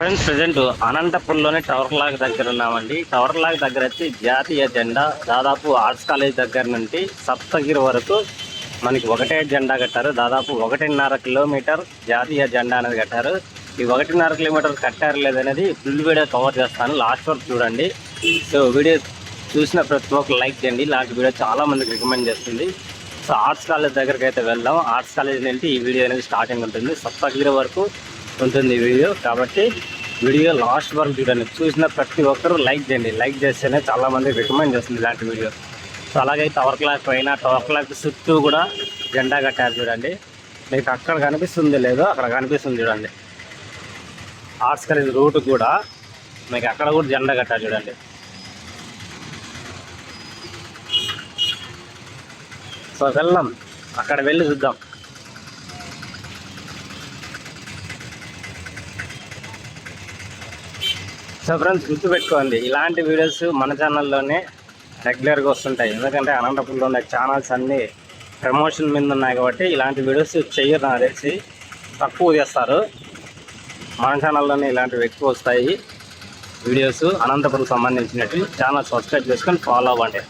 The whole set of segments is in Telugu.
ఫ్రెండ్స్ ప్రజెంట్ అనంతపురంలోనే టవర్ లాగ్ దగ్గర ఉన్నామండి. టవర్ లాగ్ దగ్గర వచ్చి జాతీయ జెండా దాదాపు ఆర్ట్స్ కాలేజ్ దగ్గర నుండి సప్తగిరి వరకు మనకి ఒకటే జెండా కట్టారు. దాదాపు ఒకటిన్నర కిలోమీటర్ జాతీయ జెండా అనేది కట్టారు. ఈ ఒకటిన్నర కిలోమీటర్ కట్టారు లేదనేది ఫుల్ వీడియో కవర్ చేస్తాను. లాస్ట్ వరకు చూడండి. సో వీడియో చూసిన ప్రతి ఒక్క లైక్ చేయండి. లాంటి వీడియో చాలా మందికి రికమెండ్ చేస్తుంది. సో ఆర్ట్స్ కాలేజ్ దగ్గరికి అయితే వెళ్దాం. ఆర్ట్స్ కాలేజ్ నుండి ఈ వీడియో అనేది స్టార్టింగ్ ఉంటుంది. సప్తగిరి వరకు ఉంటుంది ఈ వీడియో. కాబట్టి వీడియో లాస్ట్ వరకు చూడండి. చూసిన ప్రతి ఒక్కరూ లైక్ చేయండి. లైక్ చేస్తేనే చాలామంది రికమెండ్ చేస్తుంది ఇలాంటి వీడియో. సో అలాగే టవర్ క్లాక్ పైన టవర్ క్లాక్ చుట్టూ కూడా జెండా కట్టారు చూడండి. మీకు అక్కడ కనిపిస్తుంది లేదో అక్కడ కనిపిస్తుంది చూడండి. ఆర్ట్స్ కాలేజ్ రూట్ కూడా మీకు అక్కడ కూడా జెండా కట్టారు చూడండి. సో వెళ్దాం. అక్కడ వెళ్ళి చూద్దాం. సో ఫ్రెండ్స్ గుర్తుపెట్టుకోండి. ఇలాంటి వీడియోస్ మన ఛానల్లోనే రెగ్యులర్గా వస్తుంటాయి. ఎందుకంటే అనంతపురంలో ఉన్న ఛానల్స్ అన్నీ ప్రమోషన్ మీద ఉన్నాయి కాబట్టి ఇలాంటి వీడియోస్ చెయ్యరు నాకు తెలిసి తక్కువ చేస్తారు. మన ఛానల్లోనే ఇలాంటివి ఎక్కువ వస్తాయి. వీడియోస్ అనంతపురం సంబంధించినవి. ఛానల్ సబ్స్క్రైబ్ చేసుకొని ఫాలో అవ్వండి.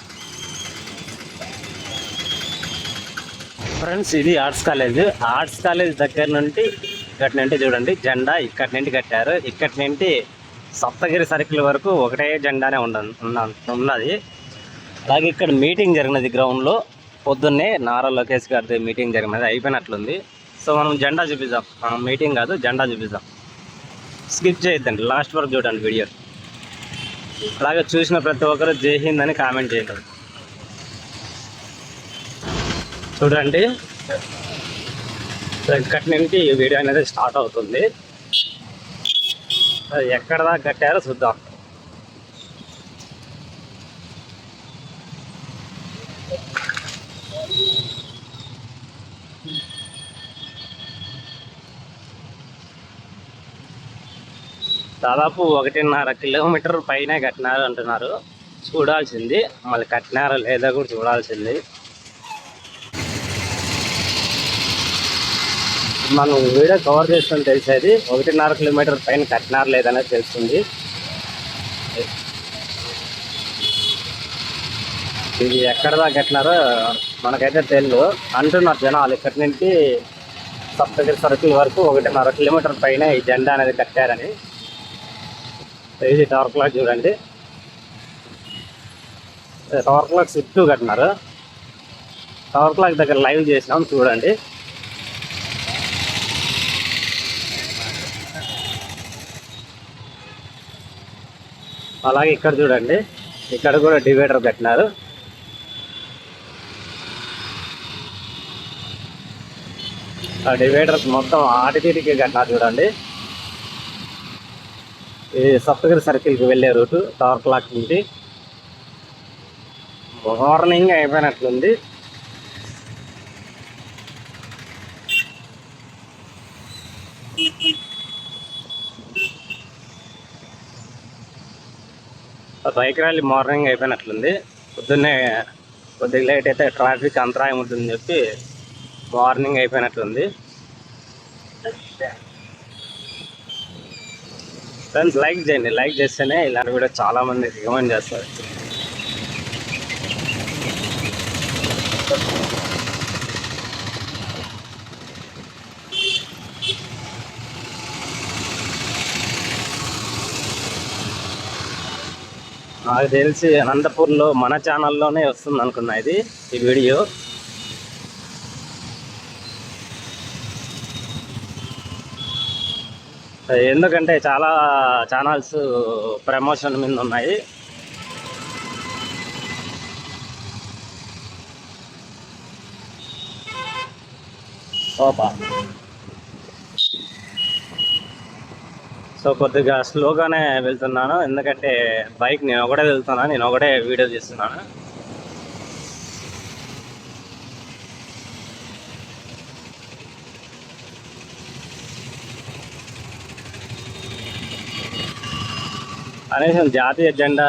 ఫ్రెండ్స్ ఇది ఆర్ట్స్ కాలేజ్ ఆర్ట్స్ కాలేజ్ దగ్గర నుండి ఇక్కడి నుండి చూడండి. జెండా ఇక్కడి నుండి కట్టారు. ఇక్కడి నుండి సప్తగిరి సర్కిల్ వరకు ఒకటే జెండానే ఉండ ఉన్నది. అలాగే ఇక్కడ మీటింగ్ జరిగినది గ్రౌండ్లో. పొద్దున్నే నారా లోకేష్ గారిది మీటింగ్ జరిగినది. అయిపోయినట్లుంది. సో మనం జెండా చూపిద్దాం. మనం మీటింగ్ కాదు జెండా చూపిద్దాం. స్కిప్ చేయొద్దండి. లాస్ట్ వరకు చూడండి వీడియో. అలాగే చూసిన ప్రతి ఒక్కరు జై హింద్ అని కామెంట్ చేయండి. చూడండి. ఇక్కడి నుండి ఈ వీడియో అనేది స్టార్ట్ అవుతుంది. అది ఎక్కడ దాకా కట్టారో చూద్దాం. దాదాపు ఒకటిన్నర కిలోమీటర్ పైన కట్టినారు అంటున్నారు. చూడాల్సింది. మళ్ళీ కట్టినారో లేదో కూడా చూడాల్సింది. మనం వీడియో కవర్ చేస్తాం తెలిసేది. ఒకటిన్నర కిలోమీటర్ పైన కట్టినారు లేదనేది తెలుస్తుంది. ఇది ఎక్కడ దాకా కట్టినారో మనకైతే తెలియదు అంటున్నారు జనాలు ఇక్కడి నుంచి సప్తగిరి సర్కిల్ వరకు ఒకటిన్నర కిలోమీటర్ పైన ఈ జెండా అనేది కట్టారని. ఇది టవర్ క్లాక్ చూడండి. టవర్ క్లాక్ చుట్టూ కట్టినారు. టవర్ క్లాక్ దగ్గర లైవ్ చేసినాం చూడండి. అలాగే ఇక్కడ చూడండి. ఇక్కడ కూడా డివైడర్ పెట్టినారు. ఆ డివైడర్ మొత్తం ఆటితీటికి కట్టినారు చూడండి. ఇది సప్తగిరి సర్కిల్కి వెళ్ళే రూటు టవర్ క్లాక్ నుండి మార్నింగ్ అయిపోయినట్లుంది. బైక్ ర్యాలీ మార్నింగ్ అయిపోయినట్లుంది. పొద్దున్నే కొద్దిగా లేట్ అయితే ట్రాఫిక్ అంతరాయం ఉంటుందని చెప్పి మార్నింగ్ అయిపోయినట్లుంది. ఫ్రెండ్స్ లైక్ చేయండి. లైక్ చేస్తేనే ఇలాంటి వీడియో చాలా మంది రికమెండ్ చేస్తారు. నాకు తెలిసి అనంతపూర్లో మన ఛానల్లోనే వస్తుంది అనుకున్నా ఇది ఈ వీడియో. ఎందుకంటే చాలా ఛానల్స్ ప్రమోషన్ మీద ఉన్నాయి. ఓపా సో కొద్దిగా స్లోగానే వెళ్తున్నాను. ఎందుకంటే బైక్ నేను ఒకటే వెళ్తున్నాను నేను ఒకటే వీడియో తీస్తున్నాను కనీసం జాతీయ జెండా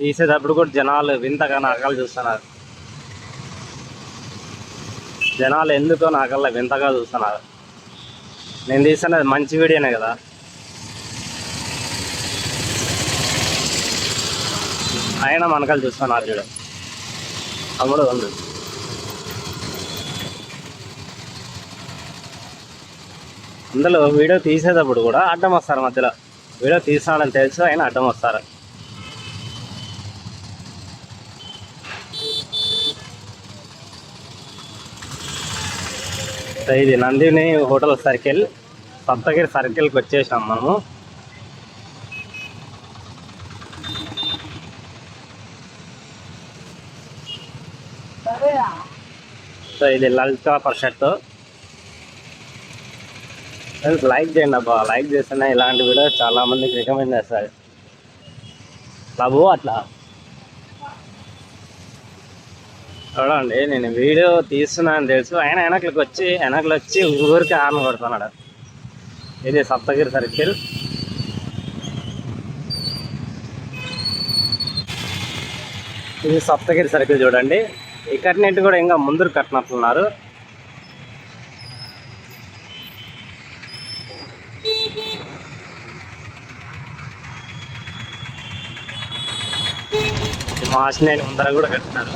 తీసేటప్పుడు కూడా జనాలు వింతగా నాకలు చూస్తున్నారు. జనాలు ఎందుకో నాకల్లా వింతగా చూస్తున్నారు. నేను తీస్తున్నది మంచి వీడియోనే కదా. ఆయన మనకలు చూస్తున్నారు చూడు అమ్ముడు ఉంది అందులో వీడియో తీసేటప్పుడు కూడా అడ్డం వస్తారు మధ్యలో. వీడియో తీసానని తెలుసు ఆయన అడ్డం వస్తారు. ఇది నందిని హోటల్ సర్కిల్ సప్తగిరి సర్కిల్కి వచ్చేసాం మనము. సో ఇది లలిత పరిషత్ ఫ్రెండ్స్ లైక్ చేయండి అబ్బా లైక్ చేస్తేనే ఇలాంటి వీడియో చాలామందికి రికమెండ్ చేస్తారు. బాబు అట్లా. చూడండి నేను వీడియో తీస్తున్నాను తెలుసు. ఆయన వెనకలకు వచ్చి వెనకలు వచ్చి ఊరికి ఆమె కొడుతున్నాడు. ఇది సప్తగిరి సర్కిల్. ఇది సప్తగిరి సర్కిల్ చూడండి. ఇక్కడ కూడా ఇంకా ముందుకు కట్టినట్లున్నారు మాసినేని ముందర కూడా కట్టినారు.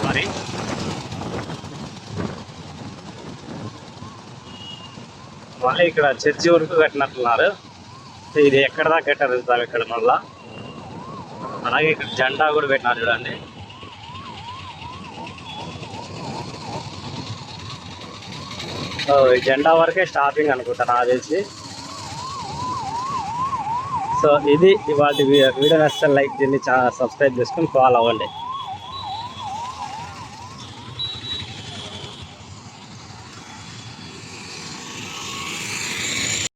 సారీ మళ్ళీ ఇక్కడ చర్చి వరకు కట్టినట్లున్నారు ఇది ఎక్కడ దాకా కట్టారు ఇక్కడ మళ్ళా? అలాగే ఇక్కడ జెండా కూడా పెట్టినారు చూడండి సో ఈ జెండా వరకే స్టాపింగ్ అనుకుంటా నాకు తెలిసి. సో ఇది ఇవాటి వీడియో నచ్చితే లైక్ చేయండి సబ్స్క్రైబ్ చేసుకొని ఫాలో అవ్వండి.